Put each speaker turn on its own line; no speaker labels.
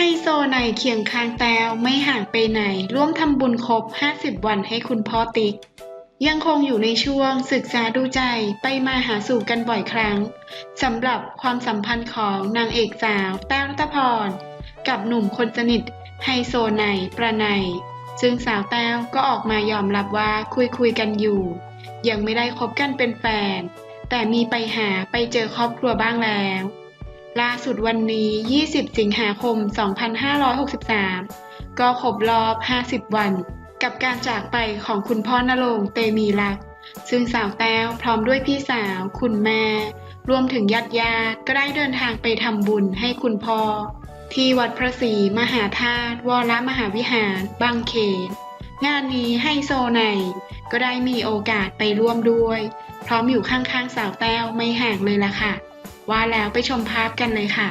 ไฮโซในเคียงข้างแต้วไม่ห่างไปไหน ร่วมทำบุญครบ 50 วันให้คุณพ่อติ๊ก ยังคงอยู่ในช่วงศึกษาดูใจไปมาหาสู่กันบ่อยครั้งสำหรับความสัมพันธ์ของนางเอกสาวแต้วรัตพร กับหนุ่มคนสนิทไฮโซในประไนซึ่งสาวแต้วก็ออกมายอมรับว่าคุยคุยกันอยู่ ยังไม่ได้คบกันเป็นแฟน แต่มีไปหาไปเจอครอบครัวบ้างแล้ว ล่าสุดวันนี้ 20 สิงหาคม 2563 ก็ครบรอบ 50 วัน กับการจากไปของคุณพ่อนรงค์เตมีรัก ซึ่งสาวแต้วพร้อมด้วยพี่สาว คุณแม่ รวมถึงญาติญาติก็ได้เดินทางไปทำบุญให้คุณพ่อ ที่วัดพระศรีมหาธาตุวรมหาวิหารบางเขน งานนี้ให้โซไนก็ได้มีโอกาสไปร่วมด้วย พร้อมอยู่ข้างๆสาวแต้วไม่ห่างเลยล่ะค่ะ ว่าแล้วไปชมภาพกันเลยค่ะ